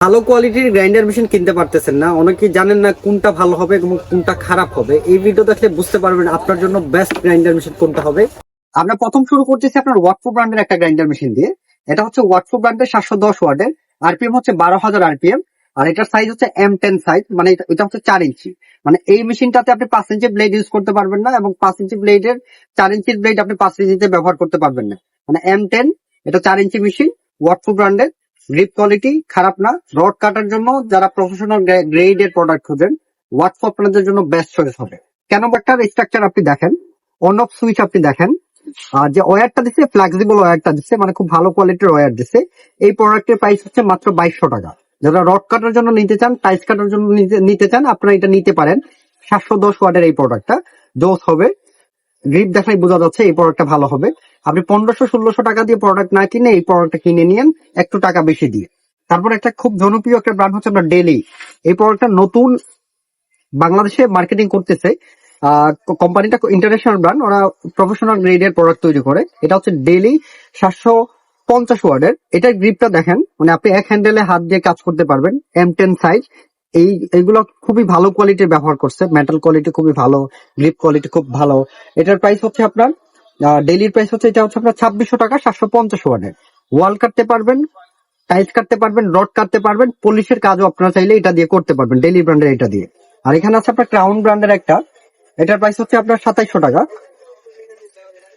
ভালো কোয়ালিটির grinder machine কিনতে পারতেছেন না। অনেকে জানেন না কোনটা ভালো হবে এবং কোনটা খারাপ হবে। এই ভিডিও দেখলে বুঝতে পারবেন আপনার জন্য বেস্ট গ্রাইন্ডার মেশিন কোনটা হবে। আমরা প্রথম শুরু করতেছি আপনার ওয়াটফো ব্র্যান্ডের একটা গ্রাইন্ডার মেশিন দিয়ে। এটা হচ্ছে ওয়াটফো ব্র্যান্ডের সাতশো দশ ওয়ার্ডের আরপিএম হচ্ছে বারো হাজার আরপিএম আর এটার সাইজ হচ্ছে এম টেন সাইজ মানে এটা- হচ্ছে চার ইঞ্চি। মানে এই মেশিনটাতে আপনি পাঁচ ইঞ্চি ব্লেড ইউজ করতে পারবেন না এবং পাঁচ ইঞ্চি ব্লেডের চার ইঞ্চির ব্লেড আপনি পাঁচ ইঞ্চিতে ব্যবহার করতে পারবেন না। মানে এম টেন এটা চার ইঞ্চি মেশিন ওয়াটফো ব্র্যান্ডের গ্রিপ কোয়ালিটি খারাপ না। রড কাটার জন্য যারা প্রফেশনাল গ্রেড এর প্রোডাক্ট খোঁজেন ওয়াটফো আপনাদের জন্য বেস্ট চয়েস হবে। কেন একটার স্ট্রাকচার আপনি দেখেন। অন অফ সুইচ আপনি দেখেন। যে ওয়্যারটা দিচ্ছে ফ্লেক্সিবল ওয়্যারটা দিচ্ছে মানে খুব ভালো কোয়ালিটির ওয়্যার দিচ্ছে এই প্রোডাক্টের প্রাইস হচ্ছে মাত্র বাইশশো টাকা। যারা রড কাটার জন্য নিতে চান টাইস কাটার জন্য নিতে- নিতে চান, আপনারা এটা নিতে পারেন। সাতশো দশ ওয়াটের এই প্রোডাক্টটা জোস হবে। গ্রিপ দেখাই বোঝা যাচ্ছে এই প্রোডাক্টটা ভালো হবে। আপনি পনেরোশো, ষোলোশো টাকা দিয়ে প্রোডাক্ট না কিনে এই প্রোডাক্টটা কিনে নিয়েন, একটু টাকা বেশি দিয়ে। তারপর একটা খুব জনপ্রিয় একটা ব্র্যান্ড হচ্ছে আপনার ডেলি এই প্রোডাক্টটা নতুন বাংলাদেশে মার্কেটিং করতেছে। কোম্পানিটা ইন্টারন্যাশনাল ব্র্যান্ড ওরা প্রফেশনাল গ্রেডের প্রোডাক্ট তৈরি করে। এটা হচ্ছে ডেলি সাতশো পঞ্চাশ ওয়ার্ডের। এটার গ্রিপটা দেখেন মানে আপনি এক হ্যান্ডেলে হাত দিয়ে কাজ করতে পারবেন এম টেন সাইজ এই, এইগুলো খুবই ভালো কোয়ালিটির ব্যবহার করছে। মেটাল কোয়ালিটি খুবই ভালো গ্রিপ কোয়ালিটি খুব ভালো। এটার প্রাইস হচ্ছে আপনার ডেলির প্রাইস হচ্ছে, এটা হচ্ছে আপনার ছাব্বিশশো টাকা, সাতশো পঞ্চাশ ওয়ানের ওয়াল কাটতে পারবেন টাইলস কাটতে পারবেন রড কাটতে পারবেন পলিশের কাজও আপনারা চাইলে এটা দিয়ে করতে পারবেন ডেলি ব্র্যান্ডের এটা দিয়ে। আর এখানে আছে আপনার ক্রাউন ব্র্যান্ডের একটা, এটার প্রাইস হচ্ছে আপনার সাতাইশশো টাকা।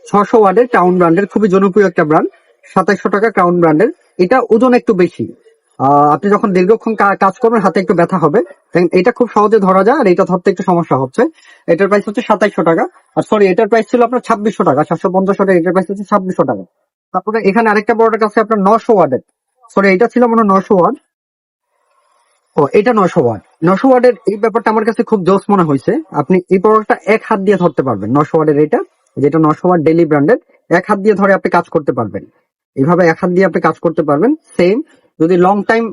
ছশো ওয়ার্ডের ক্রাউন ব্র্যান্ডের খুবই জনপ্রিয় একটা ব্র্যান্ড সাতাইশশো টাকা ক্রাউন ব্র্যান্ডের এটা ওজন একটু বেশি। আপনি যখন দীর্ঘক্ষণ কাজ করবেন, হাতে একটু ব্যথা হবে। এটা খুব সহজে ধরা যায়, আর এটা ধরতে একটু সমস্যা হচ্ছে। এটার প্রাইস হচ্ছে সাতাইশশো টাকা। আর সরি এটার প্রাইস ছিল আপনার ছাব্বিশশো টাকা, সাতশো পঞ্চাশ টাকা, এটার প্রাইস হচ্ছে ছাব্বিশশো টাকা। তারপরে এখানে আরেকটা প্রোডাক্ট আছে আপনার নশো ওয়ার্ডের। সরি এটা ছিল মনে নশো ওয়ার্ড। ও, এটা নশো ওয়াট নশো ওয়াটের এই ব্যাপারটা আমার কাছে খুব জোস মনে হয়েছে। আপনি এই প্রোডাক্টটা এক হাত দিয়ে ধরতে পারবেন, নশো ওয়াটের এটা, যেটা নশো ওয়াট ডেলি ব্র্যান্ডেড এক হাত দিয়ে ধরে আপনি কাজ করতে পারবেন। এইভাবে এক হাত দিয়ে আপনি কাজ করতে পারবেন সেম যদি লং টাইম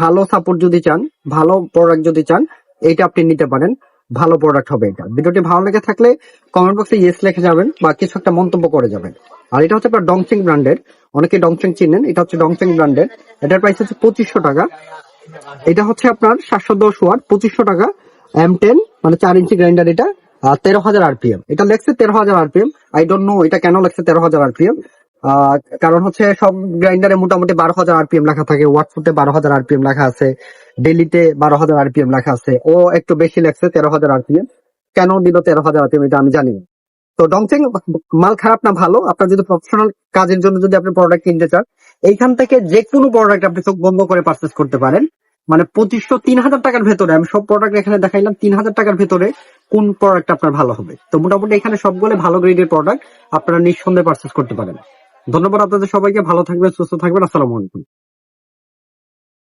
ভালো সাপোর্ট যদি চান, ভালো প্রোডাক্ট যদি চান, এইটা আপনি নিতে পারেন। ভালো প্রোডাক্ট হবে এটা। ভিডিওটি ভালো লেগে থাকলে কমেন্ট বক্সে ইয়েস লিখে যাবেন বা কিছু একটা মন্তব্য করে যাবেন। আর এটা হচ্ছে আপনার ডংচিং ব্র্যান্ডের অনেকে ডংচিং চিনেন, এটা হচ্ছে ডংচিং ব্র্যান্ডের এটার প্রাইস হচ্ছে পঁচিশশো টাকা। এটা হচ্ছে আপনার সাতশো দশ ওয়াট, পঁচিশশো টাকা। এম টেন মানে চার ইঞ্চি গ্রাইন্ডার এটা। তেরো হাজার আরপিএম এটা লেখছে তেরো হাজার আরপিএম আই ডোন্ট নো এটা কেন লেখছে তেরো হাজার আরপিএম কারণ হচ্ছে সব গ্রাইন্ডারে মোটামুটি বারো হাজার আরপিএম লেখা থাকে, ওয়াটফুটে বারো হাজার আরপিএম লেখা আছে, ডেলিতে বারো হাজার আরপিএম লেখা আছে। ও একটু বেশি লেখছে, তেরো হাজার আরপিএম। কেন দিল তেরো হাজার আরপিএম, এটা আমি জানি তো ডংচেং, মাল খারাপ না ভালো, আপনার যদি প্রফেশনাল কাজের জন্য যদি আপনি প্রোডাক্ট কিনতে চান, এইখান থেকে যে কোনো প্রোডাক্ট আপনি চোখ বন্ধ করে পারচেস করতে পারেন। মানে পঁচিশশো তিন হাজার টাকার ভেতরে, আমি সব প্রোডাক্ট এখানে দেখাইলাম, তিন হাজার টাকার ভেতরে কোন প্রোডাক্ট আপনার ভালো হবে। তো মোটামুটি এখানে সবগুলো ভালো গ্রেডের প্রোডাক্ট আপনারা নিঃসন্দেহে পারচেস করতে পারেন। ধন্যবাদ আপনাদের সবাইকে ভালো থাকবেন সুস্থ থাকবেন আসসালামু আলাইকুম।